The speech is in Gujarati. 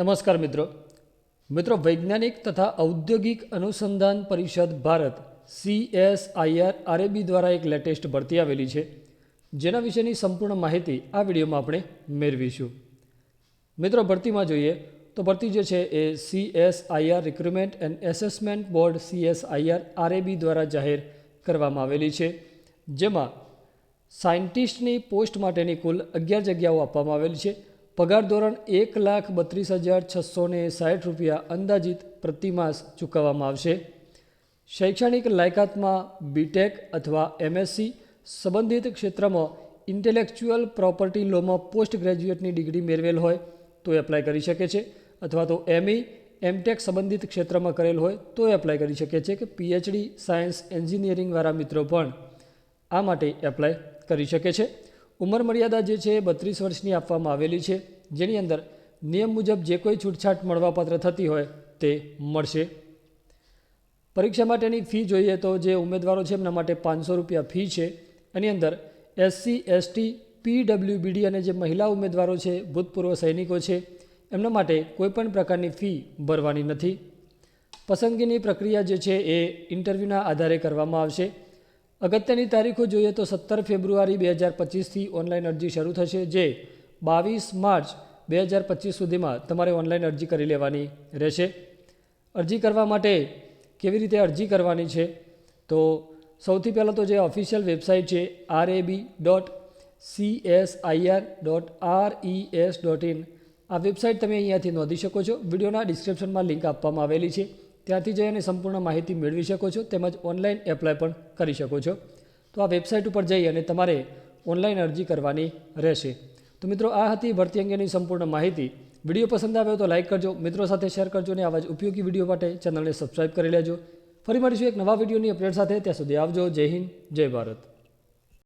નમસ્કાર મિત્રો. મિત્રો, વૈજ્ઞાનિક તથા ઔદ્યોગિક અનુસંધાન પરિષદ ભારત સીએસઆઈઆર આરએબી દ્વારા એક લેટેસ્ટ ભરતી આવેલી છે. જેના વિશેની સંપૂર્ણ માહિતી આ વિડીયોમાં આપણે મેળવીશું. મિત્રો, ભરતીમાં જોઈએ તો ભરતી જે છે એ CSIR recruitment and assessment board CSIR RAB દ્વારા જાહેર કરવામાં આવેલી છે. જેમાં સાયન્ટિસ્ટની પોસ્ટ માટેની કુલ અગિયાર જગ્યાઓ આપવામાં આવેલી છે. પગાર ધોરણ એક લાખ બત્રીસ હજાર છસો ને સાઠ રૂપિયા અંદાજિત પ્રતિમાસ ચૂકવવામાં આવશે. શૈક્ષણિક લાયકાતમાં બીટેક અથવા એમએસસી સંબંધિત ક્ષેત્રમાં ઇન્ટેલેક્ચ્યુઅલ પ્રોપર્ટી લોમાં પોસ્ટ ગ્રેજ્યુએટની ડિગ્રી મેળવેલ હોય તો એપ્લાય કરી શકે છે અથવા તો એમઈ એમટેક સંબંધિત ક્ષેત્રમાં કરેલ હોય તો એપ્લાય કરી શકે છે કે પીએચડી સાયન્સ એન્જિનિયરિંગવાળા મિત્રો પણ આ માટે એપ્લાય કરી શકે છે. ઉંમર મર્યાદા જે છે એ બત્રીસ વર્ષની આપવામાં આવેલી છે. જેની અંદર નિયમ મુજબ જે કોઈ છૂટછાટ મળવાપાત્ર થતી હોય તે મળશે. પરીક્ષા માટેની ફી જોઈએ તો જે ઉમેદવારો છે એમના માટે પાંચસો રૂપિયા ફી છે. એની અંદર એસસી એસટી પીડબ્લ્યુબીડી અને જે મહિલા ઉમેદવારો છે, ભૂતપૂર્વ સૈનિકો છે, એમના માટે કોઈપણ પ્રકારની ફી ભરવાની નથી. પસંદગીની પ્રક્રિયા જે છે એ ઇન્ટરવ્યૂના આધારે કરવામાં આવશે. અગત્યની તારીખો જોઈએ તો સત્તર ફેબ્રુઆરી બે હજાર પચીસથી ઓનલાઈન અરજી શરૂ થશે, જે બાવીસ માર્ચ બે હજાર પચીસ સુધીમાં તમારે ઓનલાઈન અરજી કરી લેવાની રહેશે. અરજી કરવા માટે કેવી રીતે અરજી કરવાની છે? તો સૌથી પહેલાં તો જે ઓફિશિયલ વેબસાઇટ છે R dot C S IR dot R E S dot in. આ વેબસાઇટ તમે અહીંયાથી નોંધી શકો છો. વિડીયોના ડિસ્ક્રિપ્શનમાં લિંક આપવામાં આવેલી છે. ત્યાંથી જઈ અને સંપૂર્ણ માહિતી મેળવી શકો છો, તેમજ ઓનલાઈન એપ્લાય પણ કરી શકો છો. તો આ વેબસાઇટ ઉપર જઈ અને તમારે ઓનલાઈન અરજી કરવાની રહેશે. તો મિત્રો, આ હતી ભરતી અંગેની સંપૂર્ણ માહિતી. વીડિયો પસંદ આવ્યો તો લાઇક કરજો, મિત્રો સાથે શેર કરજો અને આવા જ ઉપયોગી વીડિયો માટે ચેનલને સબસ્ક્રાઇબ કરી લેજો. ફરી મળીશું એક નવા વિડીયોની અપડેટ સાથે. ત્યાં સુધી આવજો. જય હિન્દ, જય ભારત.